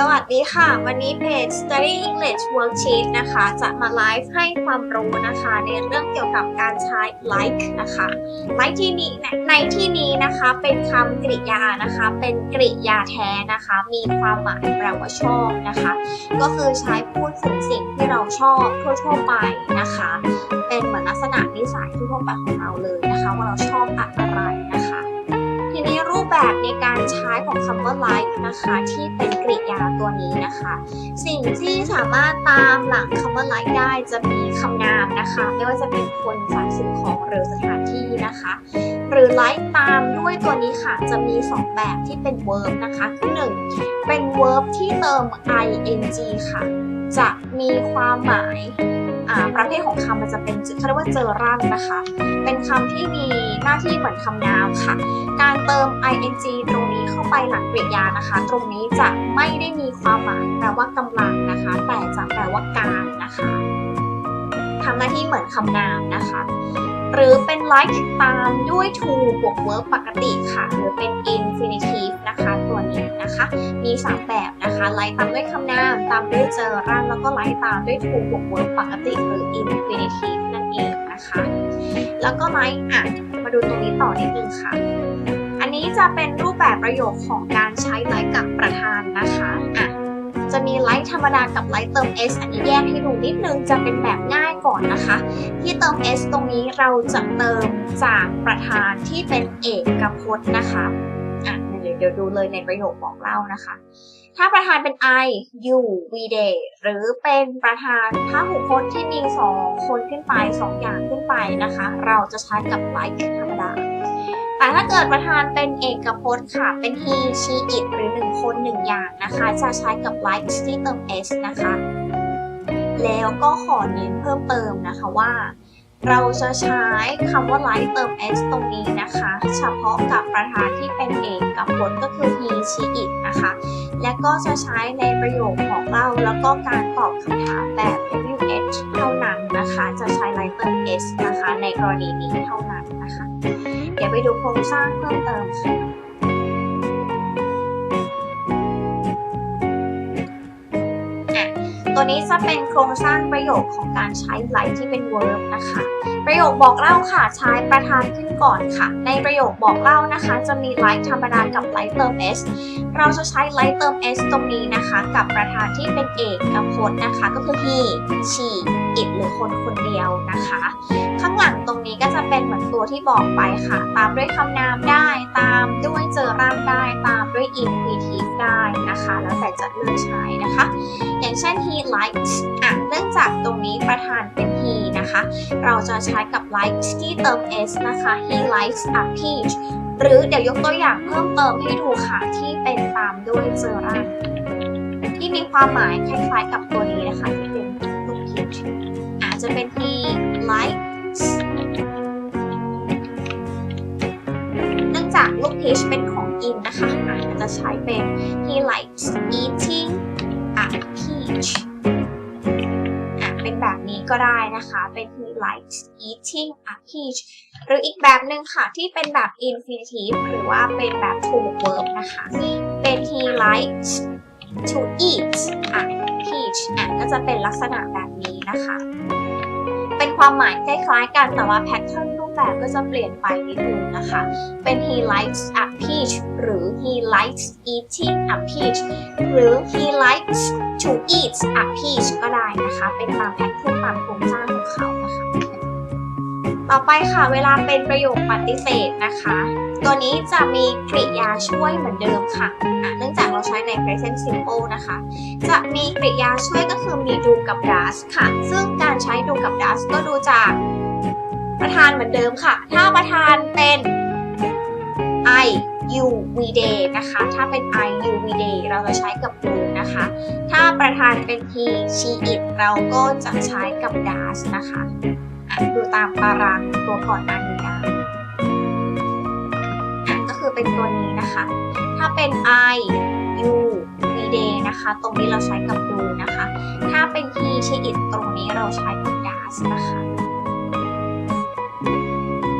สวัสดีค่ะ วันนี้เพจ Study English Worksheet นะคะ จะมาไลฟ์ให้ความรู้นะคะ ในเรื่องเกี่ยวกับการใช้ like นะคะ like ที่นี้ในที่นี้นะคะเป็นคำกริยานะคะ เป็นกริยาแท้นะคะ มีความหมายแปลว่าชอบนะคะ ก็คือใช้พูดถึงสิ่งที่เราชอบทั่วๆไปนะคะ เป็นเหมือนลักษณะนิสัยทั่วไปของเราเลยนะคะ ว่าเราชอบอะไรนะคะ ทีนี้รูปแบบในการใช้ของคำว่า like นะคะที่เป็นกริยาตัวนี้นะคะ สิ่งที่สามารถตามหลังคำว่า like ได้จะมีคำนามนะคะ ไม่ว่าจะเป็นคนสัตว์สิ่งของหรือสถานที่นะคะ หรือ like ตามด้วยตัวนี้ค่ะจะมี 2 แบบที่เป็น verb นะคะคือหนึ่งเป็น verb ที่เติม ing ค่ะ จะมีความหมาย ประเภทของคำมันจะเป็นเขาเรียกว่าเจอรั่นนะคะ เป็นคำที่มีหน้าที่เหมือนคำนามค่ะ การเติม ing ตรงนี้เข้าไปหลังกริยานะคะ ตรงนี้จะไม่ได้มีความหมายแปลว่ากำลังนะคะ แต่จะแปลว่าการนะคะทำหน้าที่เหมือนคำนามนะคะ หรือเป็น like ตามด้วย to บวก verb ปกติค่ะ หรือเป็น infinitive นะคะตัวนี้นะคะ มี 3 แบบนะคะ like ตามด้วยคำนาม ตามด้วยเจอร่างแล้วก็ like ตามด้วย to บวก verb ปกติ หรือ infinitive นั่นเองนะคะ แล้วก็ like อะมาดูตรงนี้ต่อนิดนึงค่ะ อันนี้จะเป็นรูปแบบประโยคของการใช้ like กับประธานนะคะอะ มี like ธรรมดากับ like เติม s อันนี้แยกให้ดูนิดนึงจะเป็นแบบง่ายก่อนนะคะ ที่เติม s ตรงนี้เราจะเติมจากประธานที่เป็นเอกพจน์นะคะอะเดี๋ยวเดี๋ยวดูเลยในประโยคบอกเล่านะคะ ถ้าประธานเป็น I you we they หรือเป็นประธานพหุพจน์ที่มี 2 คนขึ้นไป 2 อย่างขึ้นไปนะคะ เราจะใช้กับ like ธรร แต่ถ้าเกิดประธานเป็นเอกพจน์ค่ะ เป็น he she it หรือ1คน1อย่างนะคะ จะใช้กับ like ที่เติม s นะคะ แล้วก็ขอเน้นเพิ่มเติมนะคะว่า เราจะใช้คำว่า like เติม s ตรงนี้นะคะ เฉพาะกับประธานที่เป็นเอกพจน์ก็คือ he she it นะคะ และก็จะใช้ในประโยคของเราแล้วก็การตอบคำถามแบบ WH เท่านั้นนะคะ จะใช้ like เติม s นะคะ ในกรณีนี้เท่านั้น ไปดูโครงสร้างเพิ่มเติมค่ะตัวนี้จะเป็นโครงสร้างประโยคของการใช้ like ที่เป็น verb นะคะ ประโยคบอกเล่าค่ะใช้ประธานขึ้นก่อนค่ะ ในประโยคบอกเล่านะคะ จะมี like ธรรมดากับ like เติม s เราจะใช้ like เติม s ตรงนี้นะคะ กับประธานที่เป็นเอกกับพจน์นะคะ ก็คือ he she it หรือคนคนเดียวนะคะ ข้างหลังตรงนี้ก็ จะเป็นเหมือนตัวที่บอกไปค่ะ ตามด้วยคำนามได้ ตามด้วยเจอร่างได้ ตามด้วย infinitive ได้นะคะ แล้วแต่จะเลือกใช้นะคะ อย่างเช่น he likes อะเนื่องจากตรงนี้ประธานเป็น he นะคะ เราจะใช้กับ likes ที่เติม s นะคะ he likes a peach หรือเดี๋ยวยกตัวอย่างเพิ่มเติมให้ดูค่ะ ที่เป็นตามด้วยเจอร่างที่มีความหมายคล้ายๆกับตัวนี้นะคะที่เป็นลูก peach อาจจะเป็น he จะใช้เป็น he likes eating a peach เป็นแบบนี้ก็ได้นะคะ เป็น he likes eating a peach หรืออีกแบบหนึ่งค่ะที่เป็นแบบ infinitive หรือว่าเป็นแบบ to verb นะคะ เป็น he likes to eat a peach ก็จะเป็นลักษณะแบบนี้นะคะ เป็นความหมายคล้ายๆกันแต่ว่าแพทเทิร์นรูปแบบก็จะเปลี่ยนไปนิดนึงนะคะ เป็น he likes a peach หรือ he likes eating a peach หรือ he likes to eat a peach ก็ได้นะคะ เป็นตามแพทเทิร์นตามโครงสร้างของเขานะคะ ต่อไปค่ะเวลาเป็นประโยคปฏิเสธนะคะ ตัวนี้จะมีกริยาช่วยเหมือนเดิมค่ะ เนื่องจากเราใช้ใน present simple นะคะ จะมีกริยาช่วยก็คือมีดูกับ does ค่ะ ซึ่งการใช้ดูกับ does ก็ดูจากประธานเหมือนเดิมค่ะ ถ้าประธานเป็น I you we they นะคะ ถ้าเป็น I you we they เราจะใช้กับ do นะคะ ถ้าประธานเป็น he she it เราก็จะใช้กับ does นะคะอะดูตามตารางตัวก่อนหน้านี้ เป็นตัวนี้นะคะ ถ้าเป็น I you we they นะคะ ตรงนี้เราใช้กับ do นะคะ ถ้าเป็น he she it ตรงนี้เราใช้กับ does นะคะ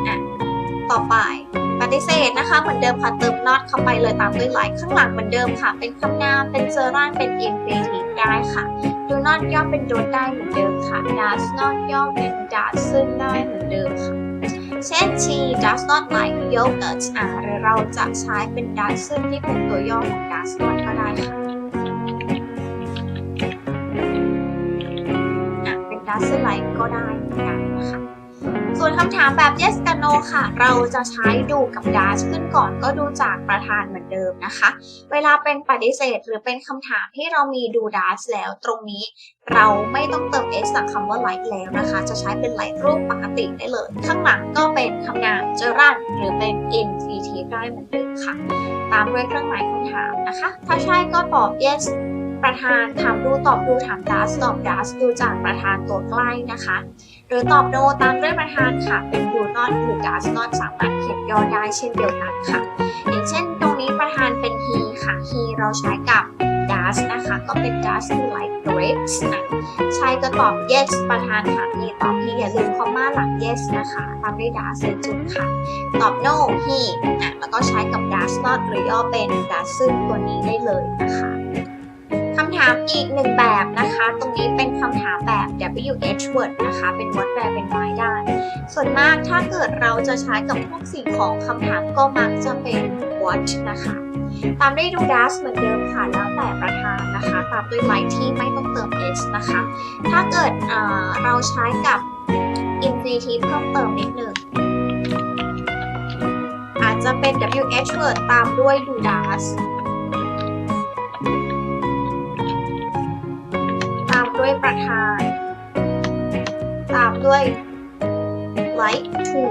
อะต่อไปปฏิเสธนะคะ เหมือนเดิมค่ะเติม not เข้าไปเลยตามด้วย like ข้างหลังเหมือนเดิมค่ะ เป็นคำนาม เป็นเจอร่านเป็น infinitive ได้ค่ะ do not ย่อเป็น don't ได้เหมือนเดิมค่ะ does not ย่อเป็น doesn't ได้เหมือน เช่น she does not like yogurt อะหรือเราจะใช้เป็น doesn't ที่เป็นตัวย่อของ does not ก็ได้ค่ะอะเป็น doesn't like ก็ได้นะ คำถามแบบ yes กับ no ค่ะ เราจะใช้ดูกับ does ขึ้นก่อนก็ดูจากประธานเหมือนเดิมนะคะ เวลาเป็นปฏิเสธหรือเป็นคำถามที่เรามีดู does แล้วตรงนี้ เราไม่ต้องเติม s จากคำว่า like แล้วนะคะ จะใช้เป็น like รูปปกติได้เลย ข้างหลังก็เป็นคำนามเจอรันหรือเป็น infinitive ได้เหมือนเดิมค่ะ ตามด้วยเครื่องหมายคำถามนะคะ ถ้าใช่ก็ตอบ yes ประธานถามดูตอบดูถาม does ตอบ does ดูจากประธานตัวใกล้นะคะ หรือตอบ no ตามด้วยประธานค่ะเป็น do not หรือ does not สามารถเขียนย่อได้เช่นเดียวกันค่ะ อย่างเช่นตรงนี้ประธานเป็น he ค่ะ he เราใช้กับ does นะคะ ก็เป็น does he like grapes นะใช่ก็ตอบ yes ประธานค่ะ he ตอบ he อย่าลืมคอมมาหลัง yes นะคะตามด้วย does ในจุดค่ะ ตอบ no he อะแล้วก็ใช้กับ does not หรือย่อเป็น doesn't ตัวนี้ได้เลยนะคะำถามอีกหนึ่งแบบนะคะ ตรงนี้เป็นคำถามแบบ WH word นะคะ เป็น what แปลเป็น why ได้ ส่วนมากถ้าเกิดเราจะใช้กับพวกสิ่งของคำถามก็มักจะเป็น what นะคะ ตามด้วยดู does เหมือนเดิมค่ะ แล้วแต่ประธานนะคะ ตามด้วย like ที่ไม่ต้องเติม s นะคะ ถ้าเกิดเเราใช้กับ infinitive เพิ่มเติมนิดหนึ่งอาจจะเป็น WH word ตามด้วยดู does ทาน ตามด้วย like to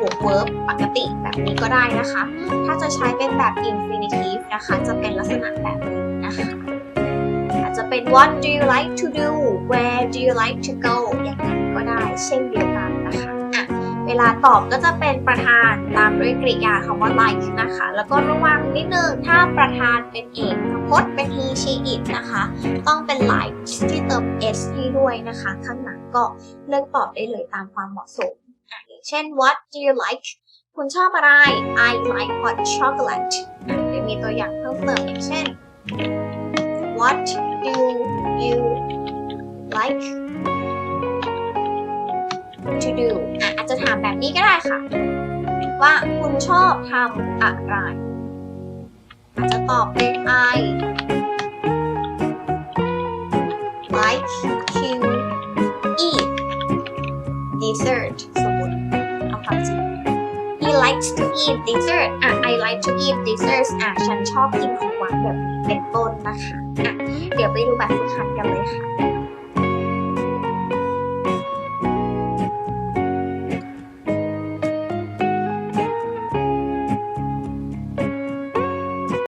บวก verb ปกติแบบนี้ก็ได้นะคะ ถ้าจะใช้เป็นแบบ infinitive นะคะ จะเป็นลักษณะแบบนี้นะคะอาจจะเป็น what do you like to do where do you like to go อย่างนั้นก็ได้เช่นเดียวกัน เวลาตอบก็จะเป็นประธานตามด้วยกริยาคำว่า like นะคะ แล้วก็ระวังนิดนึงถ้าประธานเป็นเอกพจน์เป็น he she it นะคะ ต้องเป็น like ที่เติม s ให้ด้วยนะคะ ข้างหลังก็เลือกตอบได้เลยตามความเหมาะสมอย่างเช่น what do you like คุณชอบอะไร I like hot chocolate อะมีตัวอย่างเพิ่มเติมอย่างเช่น what do you like to do อะอาจจะถามแบบนี้ก็ได้ค่ะ ว่าคุณชอบทำอะไร อาจจะตอบเป็น I like to eat dessert สมมติเอาความจริง He likes to eat dessert อะ I like to eat desserts อะฉันชอบกินของหวานแบบนี้เป็นต้นนะคะอะเดี๋ยวไปดูแบบฝึกหัดกันเลยค่ะ